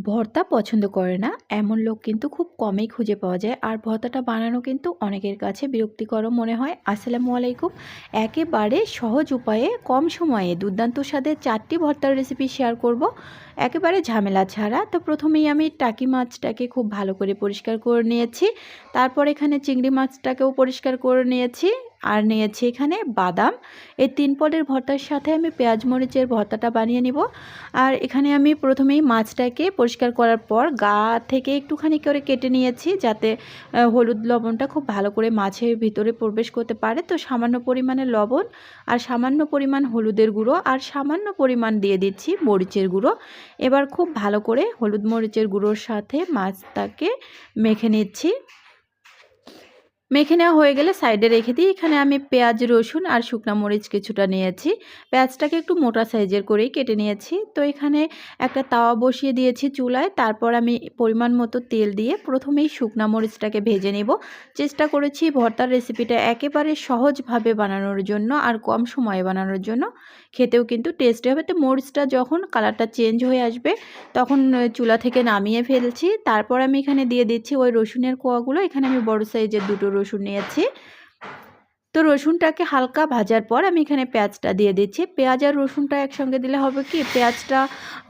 ভর্তা পছন্দ করে না। এমন লোক কিন্তু খুব কমই খুঁজে পাওয়া যায়। আর ভর্তাটা বানানো কিন্তু অনেকের কাছে বিরক্তিকর মনে হয়। আসসালামু আলাইকুম। একেবারে সহজ উপায়ে, কম সময়ে দুর্দান্ত স্বাদের চারটি ভর্তার রেসিপি শেয়ার করব। একেবারে ঝামেলা ছাড়া। তো প্রথমেই আমি টাকি মাছটাকে খুব ভালো করে পরিষ্কার করে নিয়েছি। তারপর এখানে চিংড়ি মাছটাকেও পরিষ্কার করে নিয়েছি। আর নিয়েছি এখানে বাদাম। এই তিন পদের ভর্তার সাথে আমি পেঁয়াজ মরিচের ভর্তাটা বানিয়ে নিব। আর এখানে আমি প্রথমেই মাছটাকে পরিষ্কার করার পর গা থেকে একটুখানি করে কেটে নিয়েছি যাতে হলুদ লবণটা খুব ভালো করে মাছের ভিতরে প্রবেশ করতে পারে। তো সামান্য পরিমাণে লবণ আর সামান্য পরিমাণ হলুদের গুঁড়ো আর সামান্য পরিমাণ দিয়ে দিচ্ছি মরিচের গুঁড়ো। এবার খুব ভালো করে হলুদ মরিচের গুঁড়োর সাথে মাছটাকে মেখে নিচ্ছি। মেখে নেওয়া হয়ে গেলে সাইডে রেখে দিই এখানে আমি পেঁয়াজ, রসুন আর শুকনা মরিচ কিছুটা নিয়েছি। পেঁয়াজটাকে একটু মোটা সাইজের করেই কেটে নিয়েছি। তো এখানে একটা তাওয়া বসিয়ে দিয়েছি চুলায়। তারপর আমি পরিমাণ মতো তেল দিয়ে প্রথমেই শুকনা মরিচটাকে ভেজে নেব। চেষ্টা করেছি ভর্তার রেসিপিটা একেবারে সহজভাবে বানানোর জন্য আর কম সময়ে বানানোর জন্য। খেতেও কিন্তু টেস্টি হবে। তো মরিচটা যখন কালারটা চেঞ্জ হয়ে আসবে, তখন চুলা থেকে নামিয়ে ফেলছি। তারপর আমি এখানে দিয়ে দিচ্ছি ওই রসুনের কোয়াগুলো। এখানে আমি বড় সাইজের দুটো রসুন নিয়েছি। তো রসুনটাকে হালকা ভাজার পর আমি এখানে পেঁয়াজটা দিয়ে দিচ্ছি। পেঁয়াজ আর রসুনটা একসঙ্গে দিলে হবে কি? পেঁয়াজটা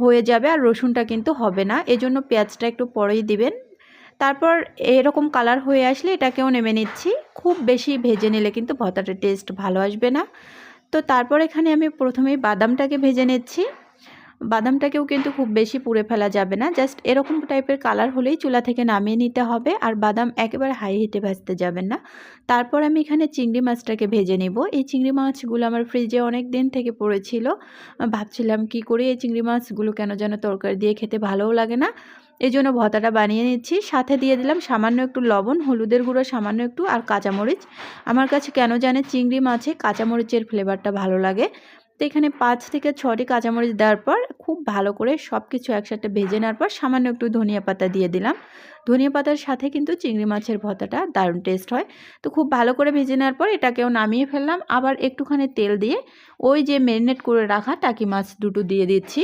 হয়ে যাবে আর রসুনটা কিন্তু হবে না। এজন্য পেঁয়াজটা একটু পরেই দিবেন। তারপর এরকম কালার হয়ে আসলে এটাকেও নেমে নিচ্ছি। খুব বেশি ভেজে নিলে কিন্তু ভর্তাটার টেস্ট ভালো আসবে না। তো তারপর এখানে আমি প্রথমেই বাদামটাকে ভেজে নিচ্ছি। বাদামটাকেও কিন্তু খুব বেশি পুড়ে ফেলা যাবে না জাস্ট এরকম টাইপের কালার হলেই চুলা থেকে নামিয়ে নিতে হবে আর বাদাম একেবারে হাই হিটে ভাজতে যাবেন না। তারপর আমি এখানে চিংড়ি মাছটাকে ভেজে নেব। এই চিংড়ি মাছগুলো আমার ফ্রিজে অনেক দিন থেকে পড়েছিল। ভাবছিলাম কি করে এই চিংড়ি মাছগুলো কেন যেন তরকারি দিয়ে খেতে ভালোও লাগে না। এই জন্য ভর্তাটা বানিয়ে নিচ্ছি। সাথে দিয়ে দিলাম সামান্য একটু লবণ, হলুদের গুঁড়ো, সামান্য একটু আর কাঁচামরিচ। আমার কাছে কেন জানে চিংড়ি মাছে কাঁচামরিচের ফ্লেভারটা ভালো লাগে। তো এখানে পাঁচ থেকে ছটি কাঁচামরিচ দেওয়ার পর খুব ভালো করে সব কিছু একসাথে ভেজে নেওয়ার পর সামান্য একটু ধনিয়া পাতা দিয়ে দিলাম। ধনিয়া পাতার সাথে কিন্তু চিংড়ি মাছের ভতাটা দারুণ টেস্ট হয়। তো খুব ভালো করে ভেজে নেওয়ার পর এটাকেও নামিয়ে ফেললাম। আবার একটুখানি তেল দিয়ে ওই যে ম্যারিনেট করে রাখা টাকি মাছ দুটো দিয়ে দিচ্ছি।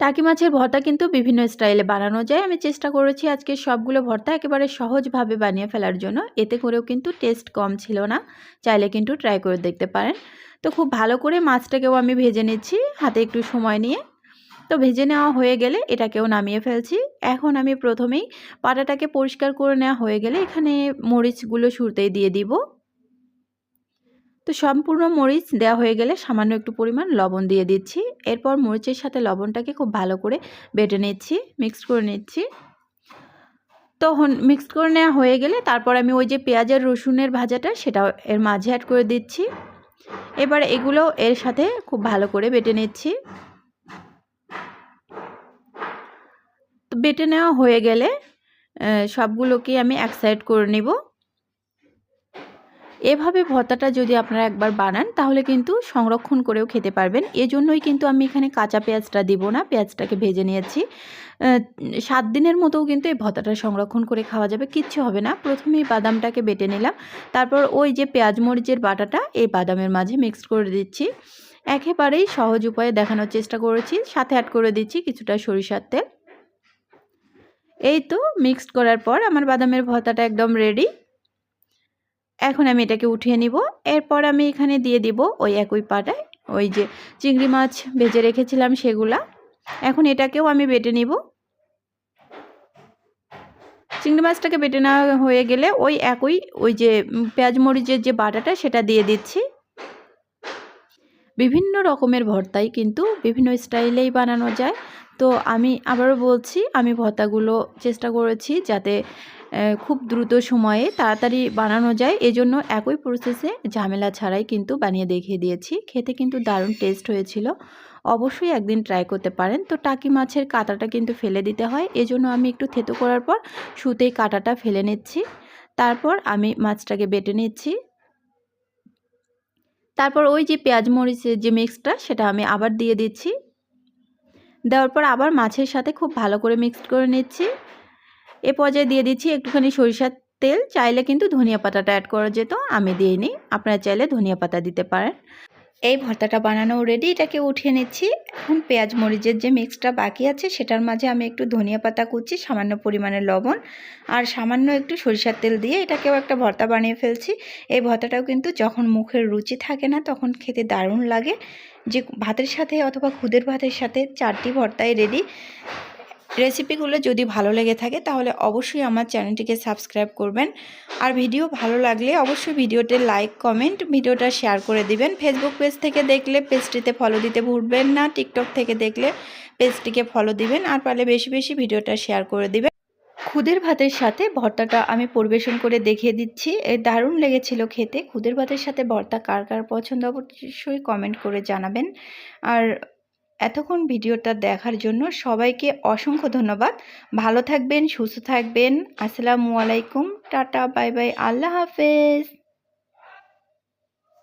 টাকি মাছের ভর্তা কিন্তু বিভিন্ন স্টাইলে বানানো যায়। আমি চেষ্টা করেছি আজকে সবগুলো ভর্তা একেবারে সহজভাবে বানিয়ে ফেলার জন্য। এতে করেও কিন্তু টেস্ট কম ছিল না। চাইলে কিন্তু ট্রাই করে দেখতে পারেন। তো খুব ভালো করে মাছটাকেও আমি ভেজে নিচ্ছি হাতে একটু সময় নিয়ে। তো ভেজে নেওয়া হয়ে গেলে এটাকেও নামিয়ে ফেলছি। এখন আমি প্রথমেই পাটাটাকে পরিষ্কার করে নেওয়া হয়ে গেলে এখানে মরিচগুলো শুরুতেই দিয়ে দিব। তো সম্পূর্ণ মরিচ দেওয়া হয়ে গেলে সামান্য একটু পরিমাণ লবণ দিয়ে দিচ্ছি। এরপর মরিচের সাথে লবণটাকে খুব ভালো করে বেটে নিচ্ছি মিক্স করে নিচ্ছি। তো মিক্স করে নেওয়া হয়ে গেলে তারপর আমি ওই যে পেঁয়াজের রসুনের ভাজাটা সেটা এর মাঝে অ্যাড করে দিচ্ছি। এবার এগুলো এর সাথে খুব ভালো করে বেটে নিচ্ছি। তো বেটে নেওয়া হয়ে গেলে সবগুলোকে আমি এক সাইড করে নেব। এভাবে ভর্তাটা যদি আপনারা একবার বানান, তাহলে কিন্তু সংরক্ষণ করেও খেতে পারবেন। এজন্যই কিন্তু আমি এখানে কাঁচা পেঁয়াজটা দিব না, পেঁয়াজটাকে ভেজে নিয়েছি। সাত দিনের মতোও কিন্তু এই ভর্তাটা সংরক্ষণ করে খাওয়া যাবে, কিচ্ছু হবে না। প্রথমেই বাদামটাকে বেটে নিলাম, তারপর ওই যে পেঁয়াজ মরিচের বাটাটা, এই বাদামের মাঝে মিক্সড করে দিচ্ছি। একেবারেই সহজ উপায়ে দেখানোর চেষ্টা করেছি, সাথে অ্যাড করে দিচ্ছি কিছুটা সরিষার তেল। এই তো মিক্সড করার পর আমার বাদামের ভর্তাটা একদম রেডি এখন আমি এটাকে উঠিয়ে নিব। এরপর আমি এখানে দিয়ে দিব ওই একই পাটায় ওই যে চিংড়ি মাছ ভেজে রেখেছিলাম সেগুলা। এখন এটাকেও আমি বেটে নিব। চিংড়ি মাছটাকে বেটে নেওয়া হয়ে গেলে ওই একই, ওই যে পেঁয়াজ মরিচের যে বাটাটা সেটা দিয়ে দিচ্ছি। বিভিন্ন রকমের ভর্তাই কিন্তু বিভিন্ন স্টাইলেই বানানো যায়। তো আমি আবারও বলছি, আমি ভর্তাগুলো চেষ্টা করেছি যাতে খুব দ্রুত সময়ে তাড়াতাড়ি বানানো যায়। এজন্য একই প্রসেসে ঝামেলা ছাড়াই কিন্তু বানিয়ে দেখিয়ে দিয়েছি। খেতে কিন্তু দারুণ টেস্ট হয়েছিল। অবশ্যই একদিন ট্রাই করতে পারেন। তো টাকি মাছের কাঁটাটা কিন্তু ফেলে দিতে হয়। এজন্য আমি একটু থেতো করার পর সুতেই কাঁটাটা ফেলে নিচ্ছি। তারপর আমি মাছটাকে বেটে নিচ্ছি। তারপর ওই যে পেঁয়াজ মরিচের যে মিক্সটা সেটা আমি আবার দিয়ে দিচ্ছি। দেওয়ার পর আবার মাছের সাথে খুব ভালো করে মিক্সড করে নিচ্ছি। এ পর্যায়ে দিয়ে দিচ্ছি একটুখানি সরিষার তেল। চাইলে কিন্তু ধনিয়া পাতাটা অ্যাড করা যেত, আমি দিইনি আপনারা চাইলে ধনিয়া পাতা দিতে পারেন। এই ভর্তাটা বানানো রেডি এটাকে উঠিয়ে নিচ্ছি। এখন পেঁয়াজ মরিচের যে মিক্সটা বাকি আছে, সেটার মাঝে আমি একটু ধনিয়া পাতা কুচি, সামান্য পরিমাণে লবণ আর সামান্য একটু সরিষার তেল দিয়ে এটাকেও একটা ভর্তা বানিয়ে ফেলছি। এই ভর্তাটাও কিন্তু যখন মুখের রুচি থাকে না, তখন খেতে দারুণ লাগে। যে ভাতের সাথে অথবা খুদের ভাতের সাথে চারটি ভর্তাই রেডি রেসিপিগুলো যদি ভালো লেগে থাকে তাহলে অবশ্যই আমার চ্যানেলটিকে সাবস্ক্রাইব করবেন। আর ভিডিও ভালো লাগলে অবশ্যই ভিডিওতে লাইক, কমেন্ট, ভিডিওটা শেয়ার করে দিবেন। ফেসবুক পেজ থেকে দেখলে পেজটিতে ফলো দিতে ভুলবেন না, টিকটক থেকে দেখলে পেজটিকে ফলো দিবেন, আর পারলে বেশি বেশি ভিডিওটা শেয়ার করে দিবেন। খুদের ভাতের সাথে ভর্তাটা আমি পরিবেশন করে দেখিয়ে দিচ্ছি। দারুণ লেগেছিল খেতে। খুদের ভাতের সাথে ভর্তা কার কার পছন্দ অবশ্যই কমেন্ট করে জানাবেন। আর এতক্ষণ ভিডিওটা দেখার জন্য সবাইকে অসংখ্য ধন্যবাদ। ভালো থাকবেন, সুস্থ থাকবেন। আসসালামু আলাইকুম। Tata, bye bye. আল্লাহ হাফেজ।